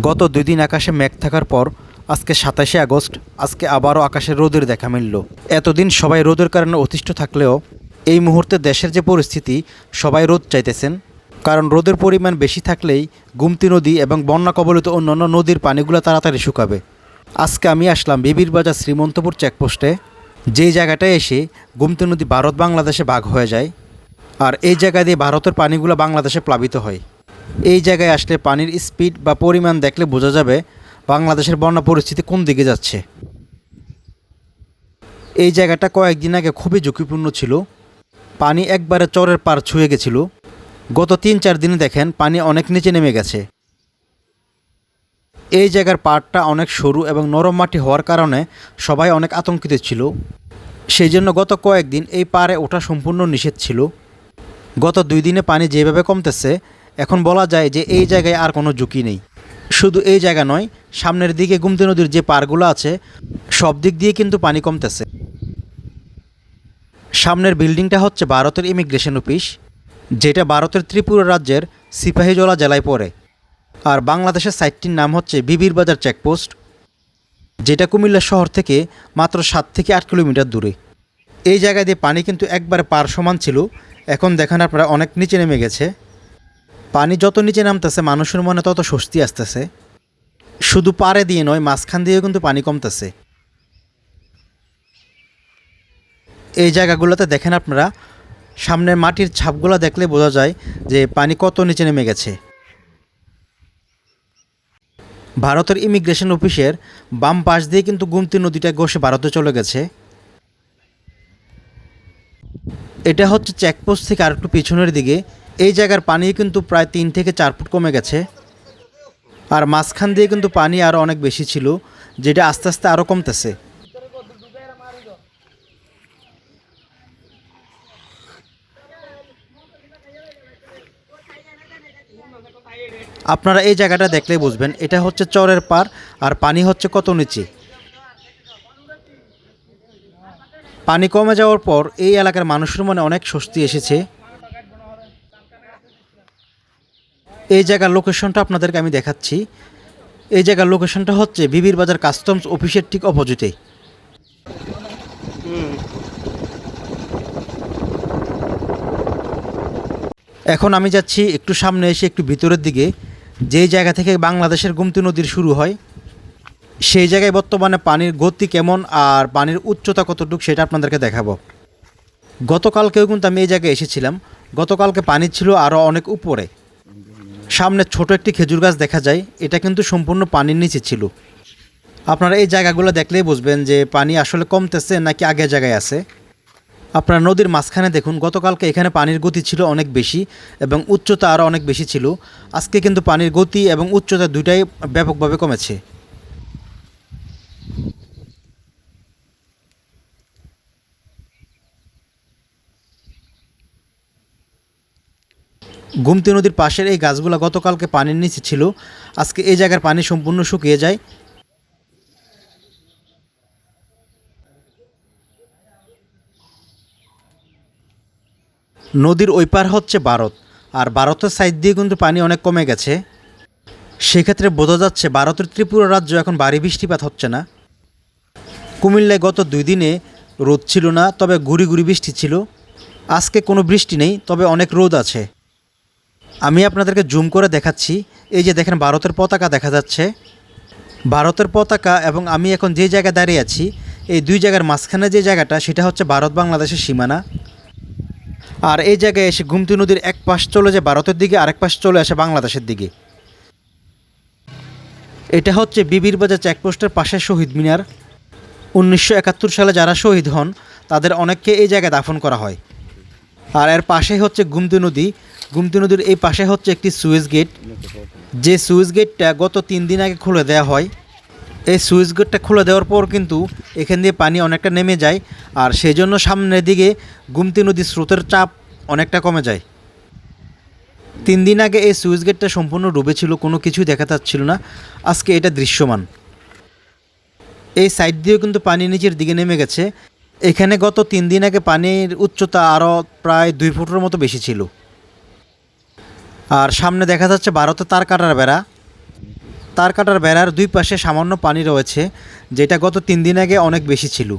গত দুই দিন আকাশে মেঘ থাকার পর আজকে সাতাশে আগস্ট, আজকে আবারও আকাশে রোদের দেখা মিলল। এতদিন সবাই রোদের কারণে অতিষ্ঠ থাকলেও এই মুহূর্তে দেশের যে পরিস্থিতি, সবাই রোদ চাইতেছেন। কারণ রোদের পরিমাণ বেশি থাকলেই গুমতি নদী এবং বন্যা কবলিত অন্যান্য নদীর পানিগুলো তাড়াতাড়ি শুকাবে। আজকে আমি আসলাম বিবির বাজার শ্রীমন্তপুর চেকপোস্টে। যেই জায়গাটায় এসে গুমতি নদী ভারত বাংলাদেশে ভাগ হয়ে যায়, আর এই জায়গা দিয়ে ভারতের পানিগুলো বাংলাদেশে প্লাবিত হয়। এই জায়গায় আসলে পানির স্পিড বা পরিমাণ দেখলে বোঝা যাবে বাংলাদেশের বন্যা পরিস্থিতি কোন দিকে যাচ্ছে। এই জায়গাটা কয়েকদিন আগে খুবই ঝুঁকিপূর্ণ ছিল। পানি একবারে চরের পার ছুঁয়ে গেছিল। গত তিন চার দিনে দেখেন পানি অনেক নিচে নেমে গেছে। এই জায়গার পাড়টা অনেক সরু এবং নরম মাটি হওয়ার কারণে সবাই অনেক আতঙ্কিত ছিল। সেই জন্য গত কয়েকদিন এই পাড়ে ওঠা সম্পূর্ণ নিষেধ ছিল। গত দুই দিনে পানি যেভাবে কমতেছে এখন বলা যায় যে এই জায়গায় আর কোনো ঝুঁকি নেই। শুধু এই জায়গা নয়, সামনের দিকে গুমতি নদীর যে পারগুলো আছে, সব দিক দিয়ে কিন্তু পানি কমতেছে। সামনের বিল্ডিংটা হচ্ছে ভারতের ইমিগ্রেশন অফিস, যেটা ভারতের ত্রিপুরা রাজ্যের সিপাহীজলা জেলায় পড়ে। আর বাংলাদেশের সাইটটির নাম হচ্ছে বিবির বাজার চেকপোস্ট, যেটা কুমিল্লা শহর থেকে মাত্র সাত থেকে আট কিলোমিটার দূরে। এই জায়গা দিয়ে পানি কিন্তু একবারে পার সমান ছিল, এখন দেখেন আপনারা অনেক নিচে নেমে গেছে। পানি যত নিচে নামতেছে, মানুষের মনে তত স্বস্তি আসতেছে। শুধু পারে দিয়ে নয়, মাঝখান দিয়েও কিন্তু পানি কমতেছে। এই জায়গাগুলোতে দেখেন আপনারা, সামনের মাটির ছাপগুলো দেখলে বোঝা যায় যে পানি কত নিচে নেমে গেছে। ভারতের ইমিগ্রেশন অফিসের বাম পাশ দিয়ে কিন্তু গুমতি নদীটা ঘষে ভারতে চলে গেছে। এটা হচ্ছে চেকপোস্ট থেকে আরেকটু পিছনের দিকে এই জায়গার পানি কিন্তু প্রায় তিন থেকে চার ফুট কমে গেছে। আর মাঝখান দিয়ে কিন্তু পানি আরও অনেক বেশি ছিল, যেটা আস্তে আস্তে আরও কমতেছে। আপনারা এই জায়গাটা দেখলেই বুঝবেন, এটা হচ্ছে চরের পার আর পানি হচ্ছে কত নিচে। পানি কমে যাওয়ার পর এই এলাকার মানুষের মনে অনেক স্বস্তি এসেছে। এই জায়গার লোকেশনটা আপনাদেরকে আমি দেখাচ্ছি। এই জায়গার লোকেশনটা হচ্ছে বিবির বাজার কাস্টমস অফিসের ঠিক অপোজিটে এখন আমি যাচ্ছি একটু সামনে এসে একটু ভিতরের দিকে। যেই জায়গা থেকে বাংলাদেশের গুমতি নদীর শুরু হয়, সেই জায়গায় বর্তমানে পানির গতি কেমন আর পানির উচ্চতা কতটুকু সেটা আপনাদেরকে দেখাবো। গতকালকেও কিন্তু আমি এই জায়গায় এসেছিলাম। গতকালকে পানি ছিল আরও অনেক উপরে। সামনে ছোট একটি খেজুর গাছ দেখা যায়। এটা কিন্তু সম্পূর্ণ পানির নিচে ছিল। আপনারা এই জায়গাগুলো দেখলেই বুঝবেন যে পানি আসলে কমতেছে নাকি আগে জায়গায় আছে। আপনারা নদীর মাঝখানে দেখুন, গতকালকে এখানে পানির গতি ছিল অনেক বেশি এবং উচ্চতা আরও অনেক বেশি ছিল। আজকে কিন্তু পানির গতি এবং উচ্চতা দুইটাই ব্যাপকভাবে কমেছে। গুমতি নদীর পাশের এই গাছগুলো গতকালকে পানির নিচে ছিল। আজকে এই জায়গার পানি সম্পূর্ণ শুকিয়ে যায়। নদীর ওই পার হচ্ছে ভারত আর ভারতের সাইড দিয়ে কিন্তু পানি অনেক কমে গেছে। সেক্ষেত্রে বোঝা যাচ্ছে ভারতের ত্রিপুরা রাজ্য এখন ভারী বৃষ্টিপাত হচ্ছে না। কুমিল্লায় গত দুই দিনে রোদ ছিল না, তবে গুড়ি গুড়ি বৃষ্টি ছিল। আজকে কোনো বৃষ্টি নেই, তবে অনেক রোদ আছে। আমি আপনাদেরকে জুম করে দেখাচ্ছি। এই যে দেখেন ভারতের পতাকা দেখা যাচ্ছে। ভারতের পতাকা এবং আমি এখন যে জায়গায় দাঁড়িয়ে আছি, এই দুই জায়গার মাঝখানে যে জায়গাটা, সেটা হচ্ছে ভারত বাংলাদেশের সীমানা। আর এই জায়গায় এসে গুমতি নদীর এক পাশ চলে যায় ভারতের দিকে, আরেক পাশ চলে আসে বাংলাদেশের দিকে। এটা হচ্ছে বিবির বাজার চেকপোস্টের পাশে শহীদ মিনার। উনিশশো একাত্তর সালে যারা শহীদ হন, তাদের অনেককে এই জায়গায় দাফন করা হয়। আর এর পাশেই হচ্ছে গুমতি নদী। গুমতি নদীর এই পাশে হচ্ছে একটি সুইচ গেট। যে সুইচ গেটটা গত তিন দিন আগে খুলে দেওয়া হয়, এই সুইচ গেটটা খুলে দেওয়ার পর কিন্তু এখান দিয়ে পানি অনেকটা নেমে যায় আর সেই জন্য সামনের দিকে গুমতি নদীর স্রোতের চাপ অনেকটা কমে যায়। তিন দিন আগে এই সুইচ গেটটা সম্পূর্ণ ডুবে ছিল, কোনো কিছুই দেখা যাচ্ছিল না। আজকে এটা দৃশ্যমান। এই সাইড দিয়েও কিন্তু পানি নিচের দিকে নেমে গেছে। এখানে গত তিন দিন আগে পানির উচ্চতা আরও প্রায় দুই ফুটের মতো বেশি ছিল। আর সামনে দেখা যাচ্ছে ভারতে তার কাটার বেড়া। তার কাটার বেড়ার দুই পাশে সামান্য পানি রয়েছে, যেটা গত তিন দিন আগে অনেক বেশি ছিল।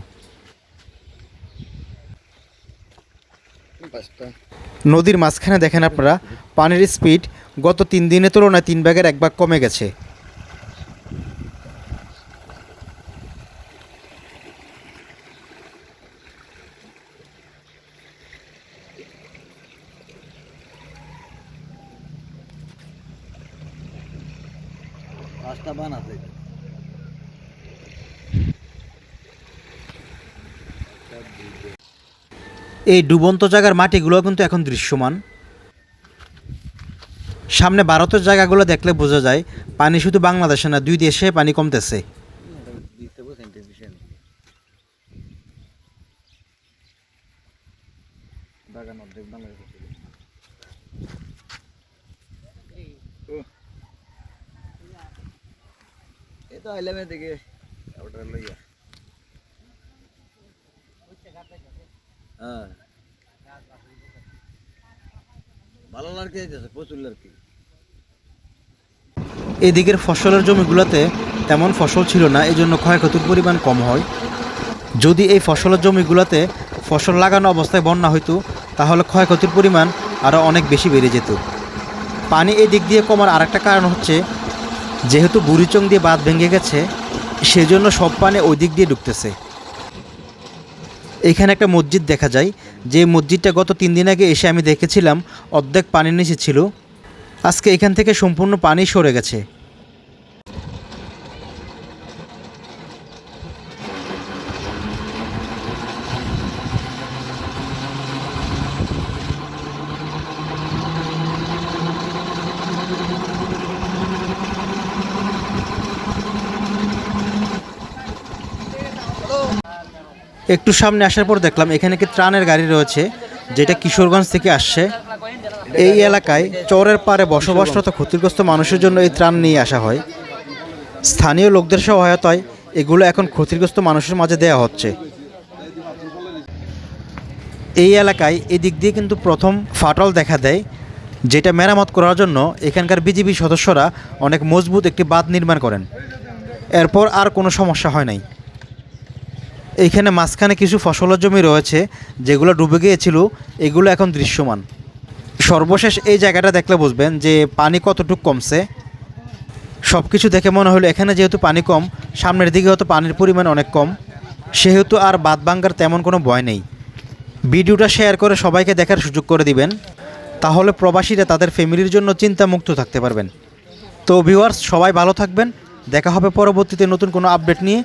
নদীর মাঝখানে দেখেন আপনারা, পানির স্পিড গত তিন দিনের তুলনায় তিন ভাগের এক ভাগ কমে গেছে। রাস্তা বানাতে এই ডুবন্ত জায়গার মাটিগুলো কিন্তু এখন দৃশ্যমান। সামনে ভারতের জায়গাগুলো দেখলে বোঝা যায় পানি শুধু বাংলাদেশে না দুই দেশে পানি কমতেছে। বাগান অর্ধেক বাংলাদেশ। তো আইলাম এদিকে। ওটা লইয়া। হ্যাঁ। ভালো লাড়কি যাইতেছে প্রচুর লাড়কি। এদিকের ফসলের জমিগুলোতে তেমন ফসল ছিল না এই জন্য ক্ষয়ক্ষতির পরিমাণ কম হয়। যদি এই ফসলের জমিগুলোতে ফসল লাগানো অবস্থায় বন্যা হইতো তাহলে ক্ষয়ক্ষতির পরিমাণ আরও অনেক বেশি বেড়ে যেত। পানি এই দিক দিয়ে কমার আরেকটা কারণ হচ্ছে যেহেতু বুড়িচং দিয়ে বাঁধ ভেঙে গেছে, সেজন্য সব পানে ওই দিক দিয়ে ঢুকতেছে। এখানে একটা মসজিদ দেখা যায়, যে মসজিদটা গত তিন দিন আগে এসে আমি দেখেছিলাম, অর্ধেক পানির নিচে ছিল। আজকে এখান থেকে সম্পূর্ণ পানি সরে গেছে। একটু সামনে আসার পর দেখলাম এখানে কি ত্রাণের গাড়ি রয়েছে, যেটা কিশোরগঞ্জ থেকে আসছে। এই এলাকায় চরের পারে বসবাসরত ক্ষতিগ্রস্ত মানুষের জন্য এই ত্রাণ নিয়ে আসা হয়। স্থানীয় লোকদের সহায়তায় এগুলো এখন ক্ষতিগ্রস্ত মানুষের মাঝে দেওয়া হচ্ছে। এই এলাকায় এদিক দিয়ে কিন্তু প্রথম ফাটল দেখা দেয়, যেটা মেরামত করার জন্য এখানকার বিজিবি সদস্যরা অনেক মজবুত একটি বাঁধ নির্মাণ করেন। এরপর আর কোনো সমস্যা হয় নাই। এইখানে মাঝখানে কিছু ফসলের জমি রয়েছে, যেগুলো ডুবে গিয়েছিল, এগুলো এখন দৃশ্যমান। সর্বশেষ এই জায়গাটা দেখলে বুঝবেন যে পানি কতটুকু কমছে। সব কিছু দেখে মনে হলো এখানে যেহেতু পানি কম, সামনের দিকে হয়তো পানির পরিমাণ অনেক কম। সেহেতু আর বাদ ভাঙ্গার তেমন কোনো ভয় নেই। ভিডিওটা শেয়ার করে সবাইকে দেখার সুযোগ করে দিবেন। তাহলে প্রবাসীরা তাদের ফ্যামিলির জন্য চিন্তামুক্ত থাকতে পারবেন। তো ভিউয়ার্স সবাই ভালো থাকবেন। দেখা হবে পরবর্তীতে নতুন কোনো আপডেট নিয়ে।